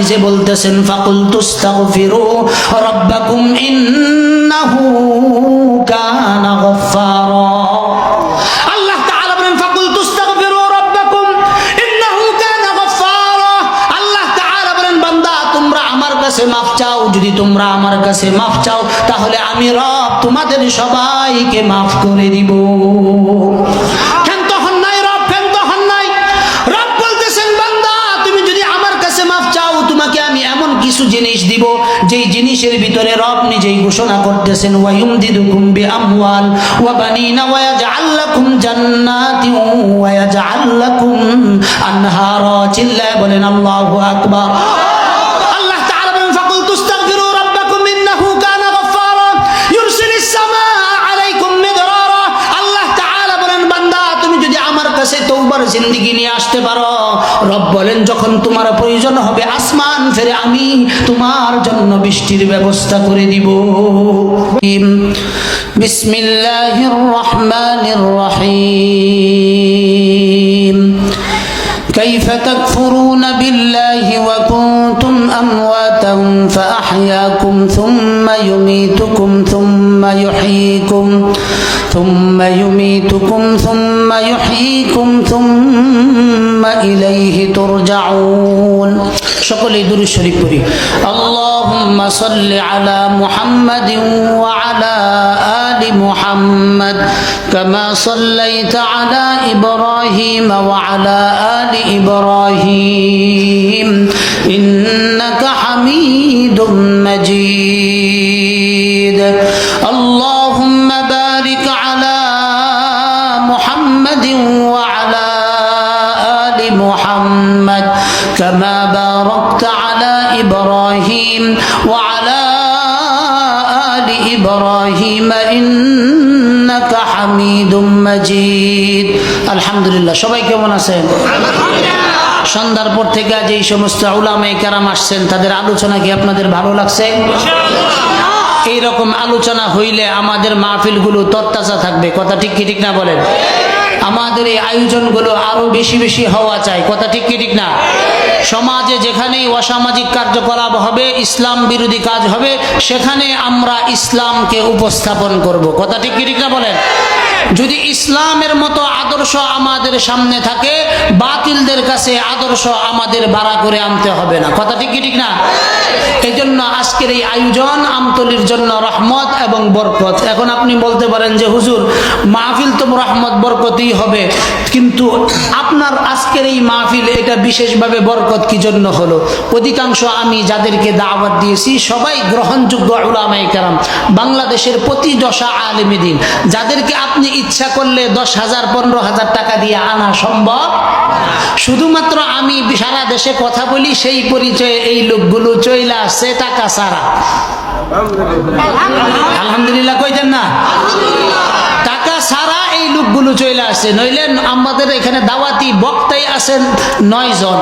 হাদিসে বলতেছেন ফাকুল তুস্তাগফিরু রাব্বাকুম ইন্নাহু কাছে মাফ চাও। যদি তোমরা আমার কাছে মাফ চাও, তাহলে আমি রব তোমাদের সবাইকে মাফ করে দিব। কিছু জিনিস দিব, যেই জিনিসের ভিতরে রব নিজেই ঘোষণা করতেছেন, ওয়ায়ুমদিদুকুম বিআমওয়াল ওয়া বানিনা ওয়া ইয়াজআল লাকুম জান্নাতিন ওয়া ইয়াজআল লাকুম আনহারা চিল্লায় বলেন আল্লাহু আকবার জিন্দেগি নিয়ে আসতে পারো রব বলেন যখন তোমার প্রয়োজন হবে আসমান ফেরে আমি তোমার জন্য বৃষ্টির ব্যবস্থা করে দিব বিসমিল্লাহির রহমানির রহিম كيف تكفرون بالله وكنتم أمواتا فأحياكم ثم يميتكم ثم يحييكم ثم يميتكم ثم يحييكم ثم ইলাইহি তুরজাউন। সকলেই দুরু শরীফ পড়ি আল্লাহুম্মা সাল্লি আলা মুহাম্মাদিন ওয়া আলা আলি মুহাম্মাদ, কামা সাল্লাইতা আলা ইব্রাহিম ওয়া আলা আলি ইব্রাহিম, ইন্নাকা হামিদুম মাজিদ। আল্লাহুম্মা বারিক আলা إنك حميد مجيد الحمد لله সবাই কেমন আছেন সন্ধ্যার পর থেকে আজ এই সমস্ত উলামায়ে কেরাম আসছেন তাদের আলোচনা কি আপনাদের ভালো লাগছে এইরকম আলোচনা হইলে আমাদের মাহফিলগুলো তত্তাজা থাকবে কথা ঠিক কি ঠিক না বলেন আমাদের এই আয়োজনগুলো আরো বেশি বেশি হওয়া চাই কথা ঠিক কি ঠিক না সমাজে যেখানেই অসামাজিক কার্যকলাপ হবে, ইসলাম বিরোধী কাজ হবে, সেখানে আমরা ইসলামকে উপস্থাপন করব। কথা ঠিক ঠিক না বলেন? যদি ইসলামের মতো আদর্শ আমাদের সামনে থাকে, বাতিলদের কাছে আদর্শ আমাদের বাড়া করে আনতে হবে না। কথা ঠিক ঠিক না? এই জন্য আজকের এই আয়োজন আমতলির জন্য রহমত এবং বরকত। এখন আপনি বলতে পারেন যে, হুজুর, মাহফিল তো রহমত, বরকতই হবে। কিন্তু আপনার আজকের এই মাহফিল, এটা বিশেষভাবে বরকত কি জন্য হলো? অধিকাংশ আমি যাদেরকে দাওয়াত দিয়েছি, সবাই গ্রহণযোগ্য উলামাই কারাম, বাংলাদেশের প্রতি দশা আলেমী দিন। যাদেরকে আপনি ইচ্ছা করলে দশ হাজার, পনেরো হাজার টাকা দিয়ে আনা সম্ভব? শুধুমাত্র আমি সারা দেশে কথা বলি, সেই পরিচয়ে এই লোকগুলো চইলা আসছে টাকা সারা আলহামদুলিল্লাহ, কইতেন না? সারা এই লোকগুলো চলে আসছে। নইলে আমাদের এখানে দাওয়াতি বক্তাই আছেন নয় জন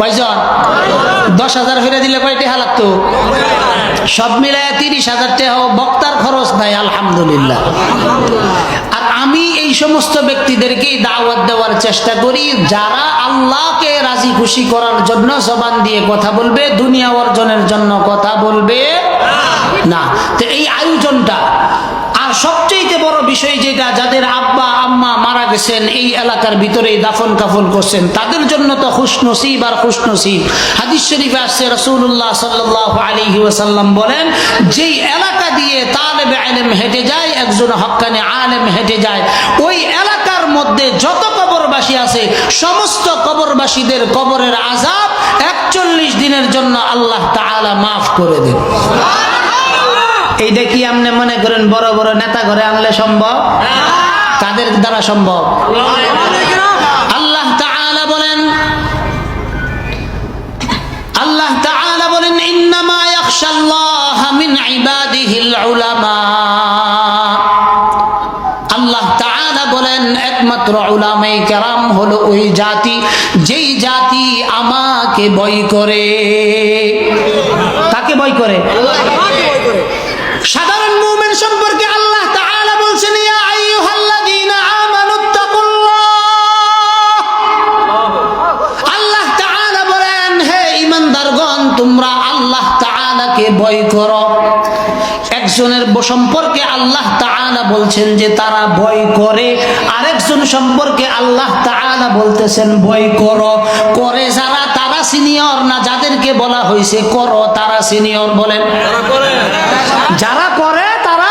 কয়জন? দশ হাজার ফিরে দিলে কয়টি লাগতো সব মিলায় তিরিশ হাজার টাকা বক্তার খরচ নাই, আলহামদুলিল্লাহ। আর আমি এই সমস্ত ব্যক্তিদেরকেই দাওয়াত দেওয়ার চেষ্টা করি, যারা আল্লাহকে রাজি খুশি করার জন্য জবান দিয়ে কথা বলবে, দুনিয়া অর্জনের জন্য কথা বলবে। না, তো এই আয়োজনটা সবচেয়ে বড় বিষয় যেটা, যাদের আব্বা, আম্মা মারা গেছেন, এই এলাকার ভিতরেই দাফন কাফন করছেন, তাদের জন্য তো খুশনসিব আর খুশনসিব। হাদিস শরীফে আসছে রসুল্লাহ সাল্লাহ আলী ওয়াসাল্লাম বলেন, যেই এলাকা দিয়ে তালেব আলেম হেঁটে যায়, একজন হক্কানে আলেম হেঁটে যায়, ওই এলাকার মধ্যে যত কবরবাসী আছে, সমস্ত কবরবাসীদের কবরের আজাব একচল্লিশ দিনের জন্য আল্লাহ তাআলা মাফ করে দেন। এইটা কি আপনি মনে করেন বড় বড় নেতা ঘরে আনলে সম্ভব? কাদের দ্বারা সম্ভব? আল্লাহ বলেন আল্লাহ বলেন আল্লাহ বলেন, একমাত্র ওই জাতি, যেই জাতি আমাকে করে। কাকে ভয় করে? সাধারণ মুমিন সম্পর্কে আল্লাহ তাআলা বলছেন, ইয়া আইয়ুহাল্লাযীনা আল্লাহ তাআলা বলেন, হে ঈমানদারগণ করো। একজনের সম্পর্কে আল্লাহ তাআলা বলছেন যে তারা ভয় করে। আরেকজন সম্পর্কে আল্লাহ তাআলা বলতেছেন, ভয় করো। করে যারা, তারা সিনিয়র না, যাদেরকে বলা হয়েছে, করো, তারা সিনিয়র বলেন। যারা করে তারা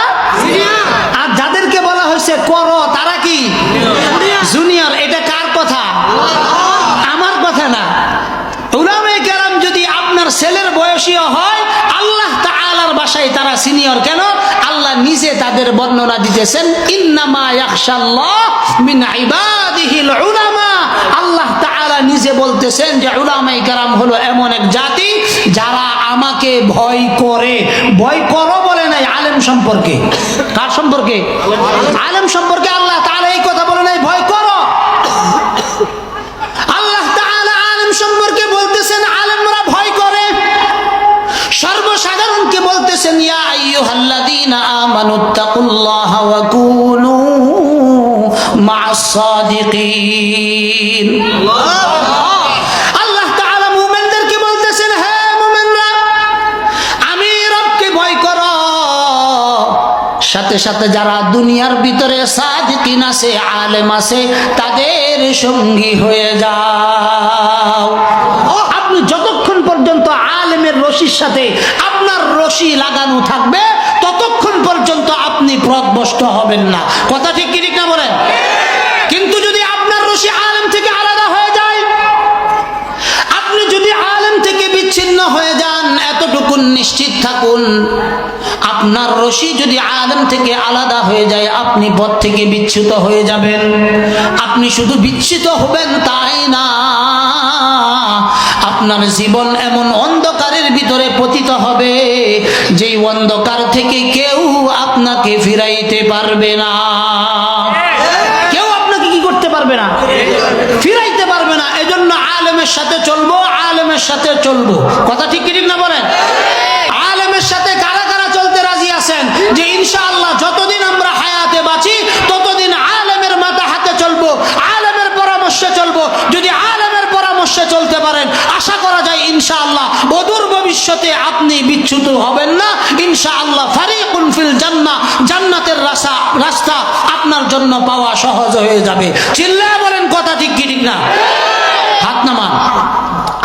আর যাদেরকে বলা হয়েছে করো তারা কি? জুনিয়র। এটা কার কথা? আমার কথা না। উলামায়ে কেরাম যদি আপনার ছেলের বয়সীয় হয় আল্লাহ তাআলার বাসায় তারা সিনিয়র কেন? আল্লাহ নিজে তাদের বর্ণনা দিতেছেন ইন্নামা মিন ইবাদিহিল উলামা। আল্লাহ তাআলা নিজে বলতেছেন যে উলামাই কেরাম হলো এমন এক জাতি যারা আমাকে ভয় করে। ভয় করো নাই আলেম সম্পর্কে? কার সম্পর্কে? আলেম সম্পর্কে আল্লাহ তাআলা এই কথা বলে নাই, ভয় করো। আল্লাহ আলেম সম্পর্কে বলতেছেন, আলেমরা ভয় করে। সর্বসাধারণকে বলতেছেন সাদিকিন আল্লাহ সাথে সাথে যারা দুনিয়ার ভিতরে সাদিকিন আছে, আলেম আছে, তাদের সঙ্গী হয়ে যাও। আপনি যতক্ষণ পর্যন্ত আলেমের রশির সাথে আপনার রশি লাগানো থাকবে, ততক্ষণ পর্যন্ত আপনি প্রদবষ্ট হবেন না। কথা ঠিক কি না বলেন? কিন্তু যদি আপনার রশি আলেম থেকে আলাদা হয়ে যায়, আপনি যদি আলেম থেকে বিচ্ছিন্ন হয়ে যান এতটুকুন নিশ্চিত থাকুন। আপনার রশি যদি আলেম থেকে আলাদা হয়ে যায়, আপনি পথ থেকে বিচ্ছুত হয়ে যাবেন। আপনি শুধু বিচ্যুত হবেন তাই না? আপনার জীবন এমন অন্ধকারের ভিতরে পতিত হবে, যেই অন্ধকার থেকে কেউ আপনাকে ফিরাইতে পারবে না। কেউ আপনাকে কি করতে পারবে না? ফিরাইতে পারবে না। এজন্য আলেমের সাথে চলবো, আলেমের সাথে চলবো। কথা ঠিক ঠিক না বলেন আলেমের সাথে কারা কারা চলতে রাজি আছেন যে ইনশাআল্লাহ যতদিন আমরা হায়াতে বাঁচি ততদিন আলেমের মাথা হাতে চলবো আলেমের পরামর্শে চলবো যদি আলেমের পরামর্শে চলতে পারেন আশা করা যায় ইনশাআল্লাহ অদূর ভবিষ্যতে আপনি বিচ্যুত হবেন না। ইনশাআল্লাহ ফারিকুন ফিল জান্নাহ। জান্নাতের রাস্তা রাস্তা আপনার জন্য পাওয়া সহজ হয়ে যাবে। চিল্লায় বলেন কথা ঠিক কি ঠিক না? হাত নামান।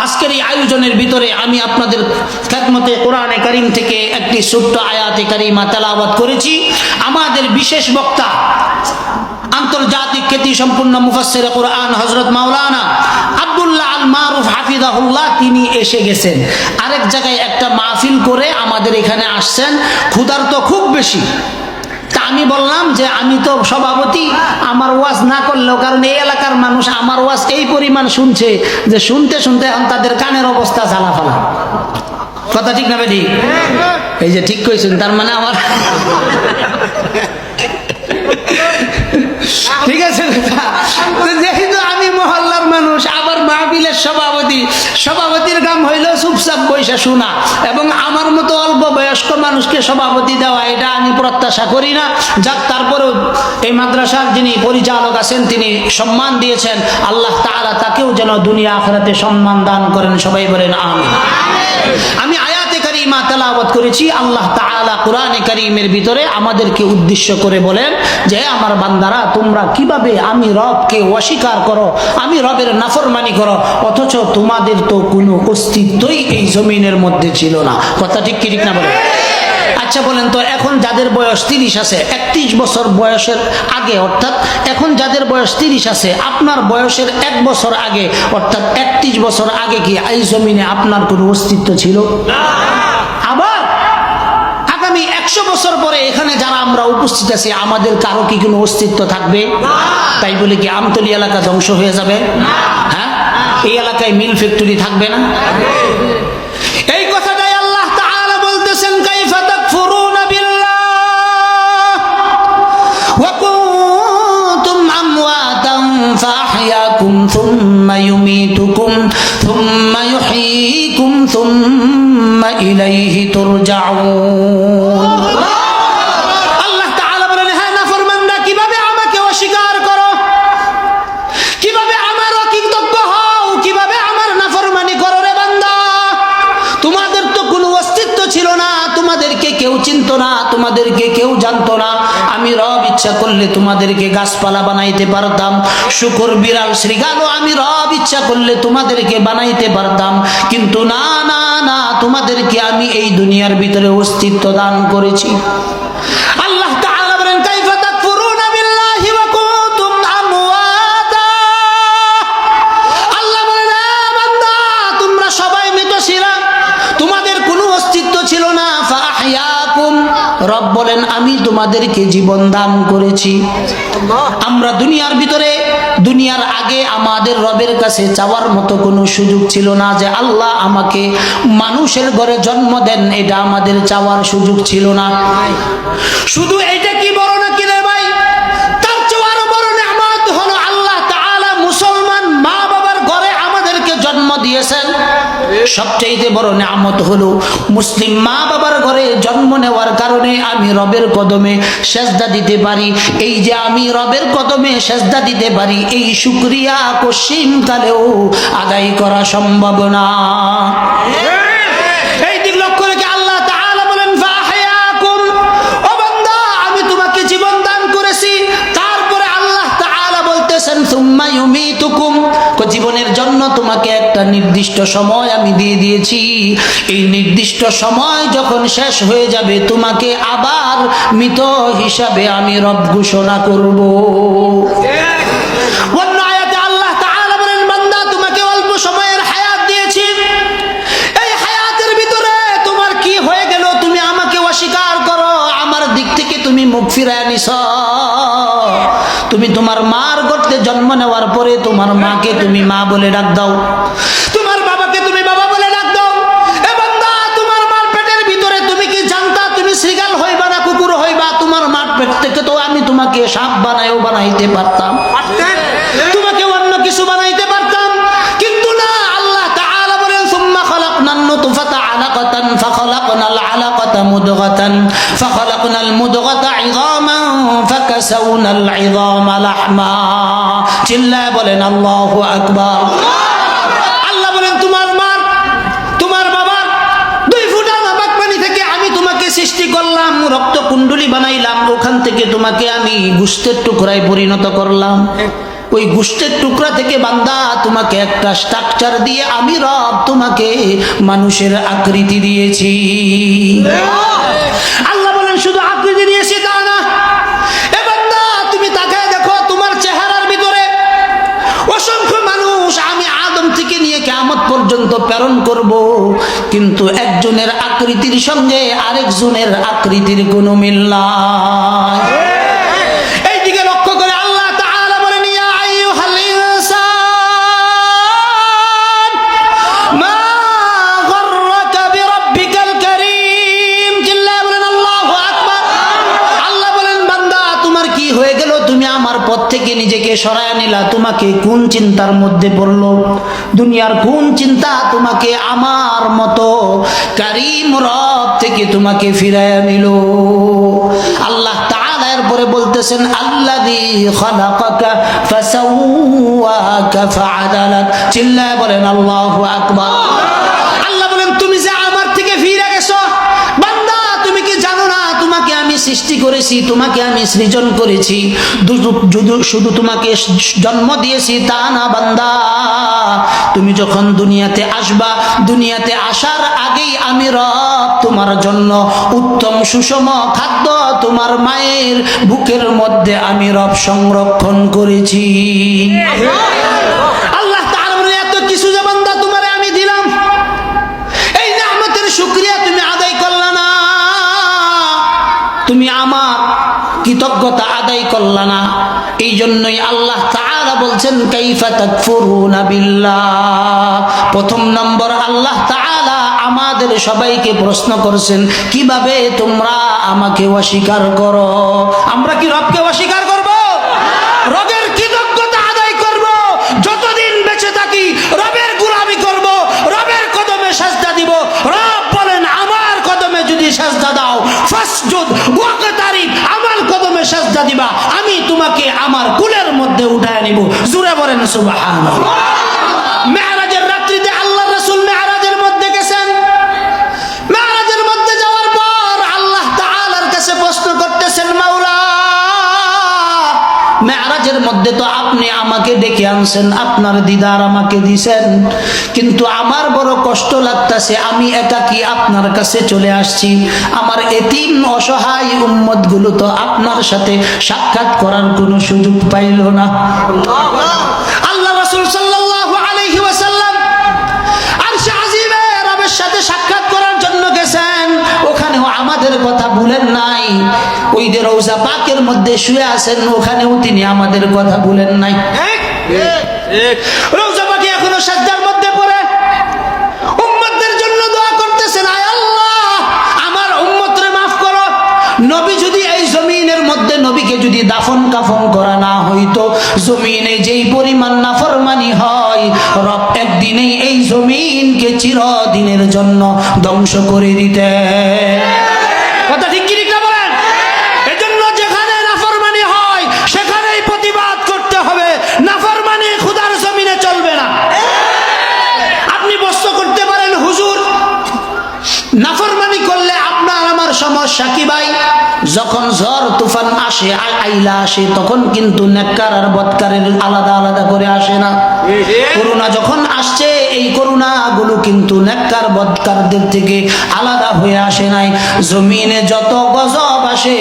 আজকের এই আয়োজনের ভিতরে আমি আপনাদের খেদমতে কোরআনে করিম থেকে একটি ছোট্ট আয়াতে কারিমা তেলাওয়াত করেছি। আমাদের বিশেষ বক্তা আন্তর্জাতিক খ্যাতি সম্পূর্ণ মুফাসসির কোরআন হজরত মাওলানা তিনি এসে গেছেন। আরেক জায়গায় একটা মাহফিল করে আমাদের এখানে আসছেন। ক্ষুধার তো খুব বেশি। তা আমি বললাম যে আমি তো সভাপতি, আমার ওয়াজ না করলেও, কারণ এই এলাকার মানুষ আমার ওয়াজ এই পরিমাণ শুনছে যে শুনতে শুনতে এখন তাদের কানের অবস্থা জ্বালা ফালা কথা ঠিক না বেদি এই যে ঠিক কইছেন, তার মানে আমার ঠিক আছে কথা? তো যেহেতু আমি মহল্লার মানুষ আবার মাহবিলের সভাপতি। সভাপতির কাম হইল চুপচাপ বৈশা শোনা এবং আমার মতো অল্প বয়স্ক মানুষকে সভাপতি দেওয়া, এটা আমি প্রত্যাশা করি না। যাক, তারপরেও এই মাদ্রাসার যিনি পরিচালক আছেন, তিনি সম্মান দিয়েছেন। আল্লাহ তাকেও যেন দুনিয়া আখরাতে সম্মান দান করেন। সবাই বলেন আমি আমি কারিমা তেলাওয়াত করেছি, আল্লাহ তাআলা কোরআনে কারিমের ভিতরে আমাদেরকে উদ্দেশ্য করে বলেন যে আমার বান্দারা, তোমরা কীভাবে আমি রবকে অস্বীকার করো? আমি রবের নাফরমানি করো? অথচ তোমাদের তো কোনো অস্তিত্বই এই জমিনের মধ্যে ছিল না। কথা ঠিক ঠিক না বলে আচ্ছা বলেন তো, এখন যাদের বয়স তিরিশ আছে, একত্রিশ বছর বয়সের আগে, অর্থাৎ এখন যাদের বয়স তিরিশ আছে, আপনার বয়সের এক বছর আগে, অর্থাৎ একত্রিশ বছর আগে কি এই জমিনে আপনার কোনো অস্তিত্ব ছিল? আবার আগামী একশো বছর পরে এখানে যারা আমরা উপস্থিত আছি আমাদের কারও কি কোনো অস্তিত্ব থাকবে? তাই বলে কি আমতলি এলাকা ধ্বংস হয়ে যাবে? হ্যাঁ? এই এলাকায় মিল ফ্যাক্টরি থাকবে না? এই কথাটাই আল্লাহ তাআলা বলতেছেন কাইফা তাকফুরুনা বিল্লাহ। ওয়া কুনতুম আমওয়াতান ফাহইয়াকুম থুম্মা ইউমীতুকুম থুম্মা ইউহয়ীকুম থুম্মা ইলাইহি তুরজাউন। ইচ্ছা করলে তোমাদেরকে গাছপালা বানাইতে পারতাম। শুকর বিড়াল শ্রীগালও আমি রব ইচ্ছা করলে তোমাদেরকে বানাইতে পারতাম। কিন্তু না না না, তোমাদেরকে আমি এই দুনিয়ার ভিতরে অস্তিত্ব দান করেছি। আল্লাহ তাআলা বলেন, কাইফা তাকফুরুনা বিল্লাহি ওয়া কুনতুম আমওয়াতা? আল্লাহ বলেন, "এ বান্দা, তোমরা সবাই মৃত ছিলা তোমাদের কোনো অস্তিত্ব ছিল না। রব বলেন তোমাদেরকে জীবন দান করেছি। আমরা দুনিয়ার ভিতরে দুনিয়ার আগে আমাদের রবের কাছে চাওয়ার মতো কোনো সুযোগ ছিল না যে আল্লাহ আমাকে মানুষের ঘরে জন্ম দেন এটা আমাদের চাওয়ার সুযোগ ছিল না। শুধু এইটা কি বড় না কি রে ভাই? তার চেয়ে আরও বড় হলো আল্লাহ তাআলা মুসলমান মা বাবার ঘরে আমাদেরকে জন্ম দিয়েছেন। সবচাইতে বড় নেয়ামত হলো মুসলিম মা বাবার ঘরে জন্ম নেওয়ার কারণে আমি রবের কদমে সেজদা দিতে পারি। এই যে আমি রবের কদমে সেজদা দিতে পারি এই শুক্রিয়া কশিম কালেও আদায় করা সম্ভব না। জীবনের জন্য তোমাকে একটা নির্দিষ্ট সময় আমি দিয়ে দিয়েছি। এই নির্দিষ্ট সময় যখন শেষ হয়ে যাবে, তোমাকে আবার মৃত হিসাবে আমি রব ঘোষণা করব। তুমি তোমার মার গর্তে জন্ম নেওয়ার পরে তোমার মাকে তুমি মা বলে ডাক দাও। তোমার বাবাকে তুমি বাবা বলে ডাক দাও। এ বান্দা তোমার মার পেটের ভিতরে তুমি কি জানতা? তুমি শ্রীগাল হইবা না কুকুর হইবা? তোমার মার পেট থেকে তো আমি তোমাকে সাপ বানায়ও বানাইতে পারতাম। তোমাকে অন্য কিছু বানাইতে পারতাম। কিন্তু না আল্লাহ তাআলা বলেন সুম্মা খালাকনান নুতফাতা আলাকাতান ফাখালাকনাল আলাকাতা মুদগাতান ফাখালাকনাল মুদগাতা ইযামান ফাকাসাউনাল ইযামা লাহমা চিল্লায় বলেন আল্লাহু আকবার। আল্লাহ বলেন তোমার মার তোমার বাবার দুই ফুটা নাপাক পানি থেকে আমি তোমাকে সৃষ্টি করলাম রক্ত কুণ্ডলি বানাইলাম ওখান থেকে তোমাকে আমি গুস্তের টুকরায় পরিণত করলাম। ওই গুষ্টের টুকরা থেকে বান্দা তোমাকে একটা স্ট্রাকচার দিয়ে আমি রব তোমাকে মানুষের আকৃতি দিয়েছি। আল্লাহ বলেন শুধু আকৃতি দিয়েছি তা না এ বান্দা তুমি তাকায় দেখো তোমার চেহারার ভিতরে অসংখ্য মানুষ আমি আদম থেকে নিয়ে কেমত প্রেরণ করব। কিন্তু একজনের আকৃতির সঙ্গে আরেকজনের আকৃতির কোনো মিল নাই। তোমার কি হয়ে গেল? তুমি আমার থেকে নিজেকে সরায় নিলা। তোমাকে কোন চিন্তার মধ্যে পড়ল? দুনিয়ার কোন চিন্তা তোমাকে আমার মতো। কারিম রব থেকে তোমাকে ফিরাই নিল। আল্লাহ তাআলা এরপরে বলতেছেন, আল্লাযী খালাকাকা ফাসাওয়াকা ফাআদালাক। চিল্লায় বলেন, আল্লাহু আকবার। সৃষ্টি করেছি, তোমাকে আমি সৃজন করেছি। শুধু- তোমাকে জন্ম দিয়েছি, তা না বান্দা। তুমি যখন দুনিয়াতে আসবা, দুনিয়াতে আসার আগেই আমি রব তোমার জন্য উত্তম সুষম খাদ্য তোমার মায়ের বুকের মধ্যে আমি রব সংরক্ষণ করেছি। তুমি আমার কৃতজ্ঞতা আদায় করলা না। এই জন্যই আল্লাহ তাআলা বলছেন প্রথম নম্বর, আল্লাহ তাআলা আমাদের সবাইকে প্রশ্ন করছেন, কীভাবে তোমরা আমাকে অস্বীকার করো? আমরা কি রবকে বানায় নিব জুড়ে বলেন সুবাহান রাত্রিতে আল্লাহ মধ্যে মধ্যে যাওয়ার পর আল্লাহ করতেছেন মধ্যে তো আপনি আমাকে দেখে আনছেন, আপনার দিদার আমাকে দিছেন। কিন্তু আমার বড় কষ্ট লাগতেছে, আমি একাকি আপনার কাছে চলে আসছি? আমার এতিম অসহায় উম্মতগুলো তো আপনার সাথে সাক্ষাৎ করার কোনো সুযোগ পাইল না। আমাদের কথা ভুলেন নাই। ওই যে রৌজা পাকের মধ্যে শুয়ে আছেন, ওখানেও তিনি আমাদের কথা ভুলেন নাই। পাকে এখনও মধ্যে পড়ে। নবীকে যদি দাফন কাফন করা না হয় একদিনেই এই জমিনকে চিরদিনের জন্য ধ্বংস করে দিতে কথা ঠিক কি ঠিক না বলেন এজন্য যেখানে নাফরমানি হয় সেখানেই প্রতিবাদ করতে হবে নাফরমানি খুদার জমিনে চলবে না আপনি প্রশ্ন করতে পারেন হুজুর নাফরমানি করলে আপনার যখন ঝড় তুফান আসে আইলা আসে, তখন কিন্তু নেককার আর বৎকারের আলাদা আলাদা করে আসে না। যখন আসছে, এই কিন্তু নেককার বৎকারদের থেকে আলাদা হয়ে আসে নাই। জমিনে যত গজব আসে,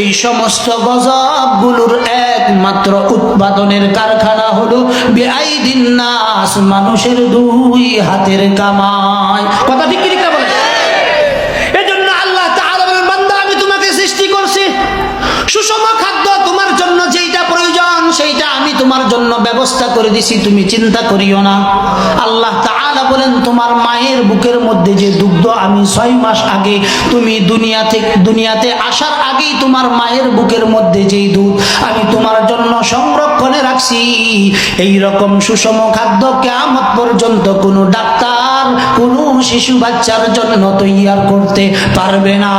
এই সমস্ত গজবগুলোর একমাত্র উৎপাদনের কারখানা হলো নাস, মানুষের দুই হাতের কামায় কথা ঠিক আমি তোমার জন্য ব্যবস্থা করে দিছি, তুমি চিন্তা করিও না। আল্লাহ তাআলা বলেন, তোমার মায়ের বুকের মধ্যে যে দুগ্ধ আমি ছয় মাস আগে তুমি দুনিয়াতে দুনিয়াতে আসার আগেই তোমার মায়ের বুকের মধ্যে যেই দুধ আমি তোমার জন্য সংরক্ষণে রাখছি এই রকম সুষম খাদ্য কেমন পর্যন্ত কোনো ডাক্তার, কোনো শিশু বাচ্চার জন্য তৈয়ার করতে পারবে না।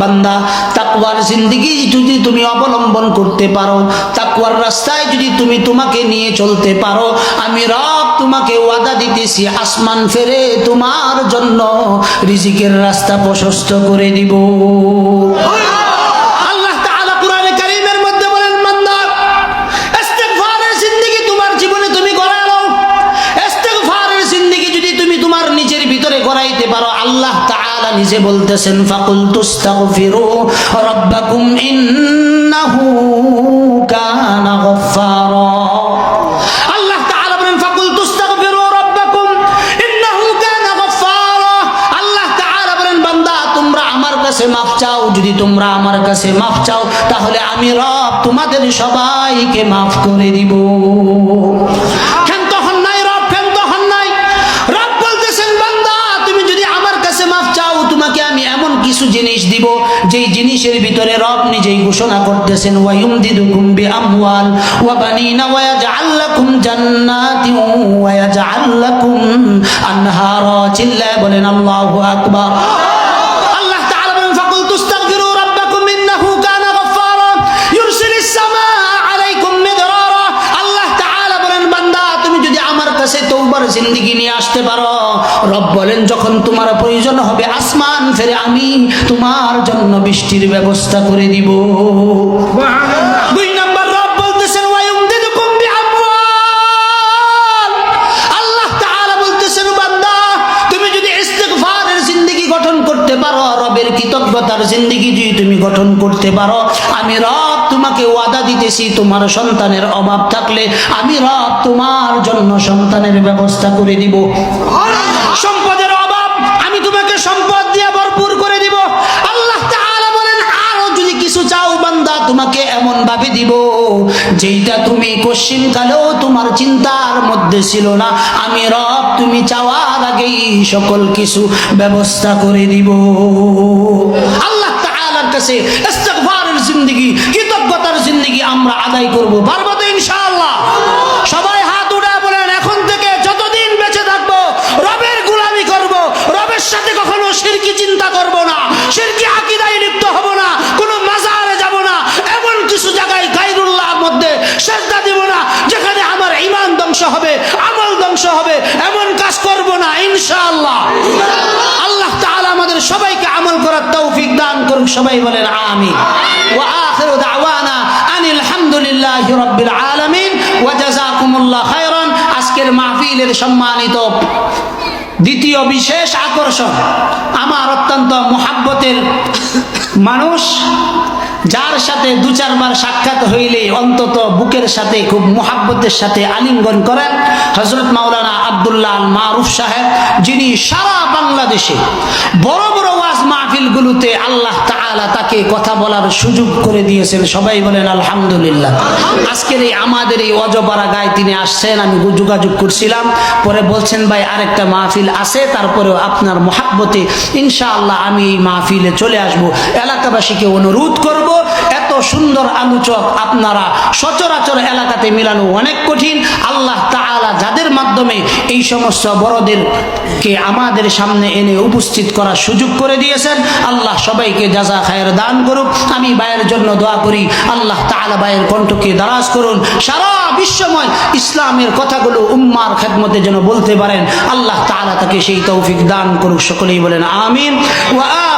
বান্দা, তাকওয়ার জিন্দিগি যদি তুমি অবলম্বন করতে পারো, তাকওয়ার রাস্তায় যদি তুমি তোমাকে নিয়ে চলতে পারো, আমি রব তোমাকে ওয়াদা দিতেছি, আসমান ফেরে তোমার জন্য রিজিকের রাস্তা প্রশস্ত করে দিব আল্লাহ তাআলা কোরআনে কারীমের মধ্যে বলেন বান্দা ইস্তিগফারের জিন্দেগি তোমার জীবনে তুমি গড়ায় নাও ইস্তিগফারের জিন্দেগি যদি তুমি তোমার নিজের ভিতরে গড়াইতে পারো আল্লাহ নিজে বলতেছেন ফাকুল তুস্তাগফিরু রাব্বাকুম ইন্নাহু কানা গফফারা। আল্লাহ তাআলা বলেন ফাকুল তুস্তাগফিরু রাব্বাকুম ইন্নাহু কানা গফফারা। আল্লাহ তাআলা বলেন তোমরা আমার কাছে মাফ চাও। যদি তোমরা আমার কাছে মাফ চাও, তাহলে আমি রব তোমাদের সবাইকে মাফ করে দিব। যেই জিনিসের ভিতরে রব নিজেই ঘোষণা করতেছেন, ওয়ায়ুমদিদুকুম বিআমওয়াল ওয়া বানিনা ওয়া ইয়াজআল জান্নাতি ওয়া ইয়াজআল লাকুম আনহারা। চিল্লায় বলেন, আল্লাহু আকবার। জিন্দেগি নিয়ে আসতে পারো। রব বলেন যখন তোমার প্রয়োজন হবে আসমান ফেরে আমি তোমার জন্য বৃষ্টির ব্যবস্থা করে দিব। দুই নম্বর রব বলতেছেন আল্লাহ বলতেছেন বান্দা তুমি যদি ইস্তিগফারের জিন্দেগি গঠন করতে পারো রবের কৃতজ্ঞতার জিন্দেগি যদি তুমি গঠন করতে পারো আমি রব তোমাকে ওয়াদা দিতেছি, তোমার সন্তানের অভাব থাকলে আমি রব তোমার জন্য সন্তানের ব্যবস্থা করে দিব। সম্পদের অভাব, আমি তোমাকে সম্পদ দিয়ে ভরপুর করে দিব। আল্লাহ বলেন, আরও যদি কিছু চাও বান্দা, তোমাকে এমন ভাবে দিব, যেইটা তুমি কশ্চিন তোমার চিন্তার মধ্যে ছিল না। আমি রব, তুমি চাওয়ার আগেই সকল কিছু ব্যবস্থা করে দিব। আল্লাহ তাআলার কাছে জিন্দেগি আদায় করব। পারব তো ইনশাআল্লাহ। সবাই হাত উঠা বলেন, এখন থেকে যতদিন বেঁচে থাকব, রবের গুলামি করব, রবের সাথে কখনো সিরকি চিন্তা করব না, সিরকি আকিদায় লিপ্ত হব না, কোনো মাজারে যাব না, এমন কিছু জায়গায় গাইরুল্লাহর মধ্যে সেজদা দিব না, যেখানে আমার ইমান ধ্বংস হবে, আমল ধ্বংস হবে, এমন কাজ করব না, ইনশাআল্লাহ। আল্লাহ তাআলা আমাদের সবাইকে আমল করার তৌফিক দান করুন সবাই বলেন আমি ওয়া আখিরু দাওয়ানা হামদুলিল্লাহি রাব্বিল আলামিন ওয়া জাযাকুমুল্লাহ খায়রান। আজকের মাহফিলের সম্মানিত দ্বিতীয় বিশেষ আকর্ষণ, আমার অত্যন্ত মোহাব্বতের মানুষ, যার সাথে দু চারবার সাক্ষাৎ হইলে অন্তত বুকের সাথে খুব মোহাব্বতের সাথে আলিঙ্গন করেন হজরত মাওলানা আবদুল্লাহ মারুফ সাহেব, যিনি সারা বাংলাদেশে বড় বড় ওয়াজ মাহফিলগুলোতে আল্লাহ তাআলা তাকে কথা বলার সুযোগ করে দিয়েছেন। সবাই বলেন, আলহামদুলিল্লাহ। আজকের এই আমাদের এই অজপাড়া গায়ে তিনি আসছেন, আমি যোগাযোগ করছিলাম। পরে বলছেন, ভাই, আরেকটা মাহফিল আছে, তারপরেও আপনার মহাব্বতে ইনশাআল্লাহ আমি এই মাহফিলে চলে আসব। এলাকাবাসীকে অনুরোধ করব সুন্দর আলোচক আপনারা। সচরাচর এলাকাতে মিলানো অনেক কঠিন। আল্লাহ তাআলা যাদের মাধ্যমে এই সমস্ত বড়দেরকে আমাদের সামনে এনে উপস্থিত করার সুযোগ করে দিয়েছেন, আল্লাহ সবাইকে যাজা খায়ের দান করুক। আমি ভাইয়ের জন্য দোয়া করি, আল্লাহ তাআলা ভাইয়ের কণ্ঠকে দারাজ করুন। সারা বিশ্বময় ইসলামের কথাগুলো উম্মার খেদমতে যেন বলতে পারেন, আল্লাহ তাআলা তাকে সেই তৌফিক দান করুক। সকলেই বলেন, আমিন। ওয়া